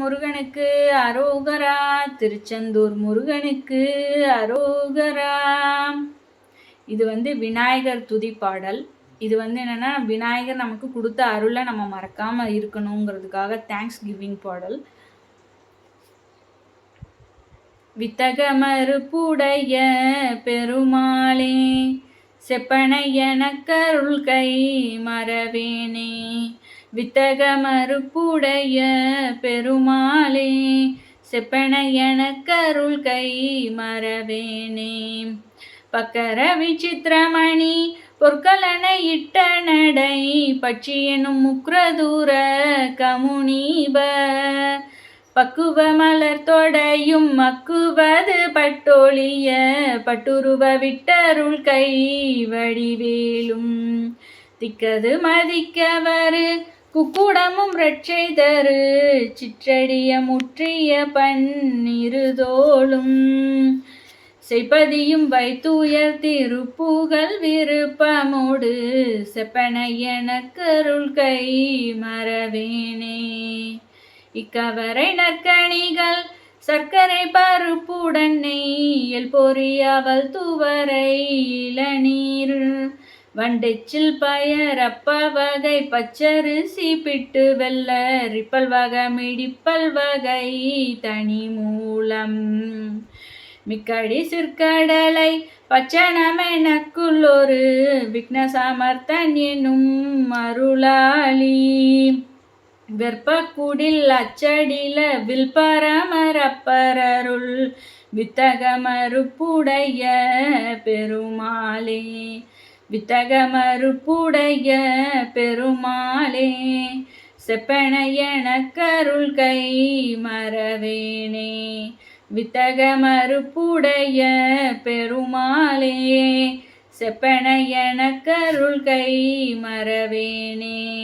முருகனுக்கு அரோகரா. திருச்செந்தூர் முருகனுக்கு அரோகரா. இது வந்து விநாயகர் துதி பாடல். இது வந்து என்னென்னா விநாயகர் நமக்கு கொடுத்த அருளை நம்ம மறக்காமல் இருக்கணுங்கிறதுக்காக தேங்க்ஸ் கிவிங் பாடல் வித்தகமறுப்புடைய பெருமாளே செப்பனையன கருள் கை மறவேனே. வித்தக மறுப்புடைய பெருமாளே செப்பன கருள் கை மறவேனே. பக்கர விசித்திரமணி பொற்கலன இட்ட நடை பட்சி எனும் முக்ரதூர கமுனீப. பக்குவ மலர் தொடையும் மக்குவது பட்டொழிய பட்டுருவ விட்டருள் கை வடிவேலும். திக்கது மதிக்கவரு குக்குடமும் ரட்சை தரு சிற்றடிய முற்றிய பன்னிருதோளும். செய்பதியும் வைத்துயர் திருப்புகழ் விருப்பமோடு செப்பனையன கருள் கை மறவேனே. இக்கவரை நற்கணிகள் சர்க்கரை பருப்புடன் நெய்யல் பொறியவள் துவரை இளநீர். வண்டெச்சில் பயரப்ப வகை பச்சரிசி பிட்டு வெள்ள ரிப்பல் வகை மிடிப்பல் வகை தனி மூலம். மிக்கடி சிற்கடலை பச்சனமெனக்குள்ளொரு விக்ன சமர்த்தன் என்னும் அருளாளி. வெற்பக்குடில் அச்சடில வில்பரமரப்பரருள் வித்தகமறுப்புடைய பெருமாளே. வித்தகமறுப்புடைய பெருமாளே செப்பனையன கருள் கை மறவேனே. வித்தகமறுப்புடைய பெருமாளே செப்பனையன கருள் கை மறவேனே.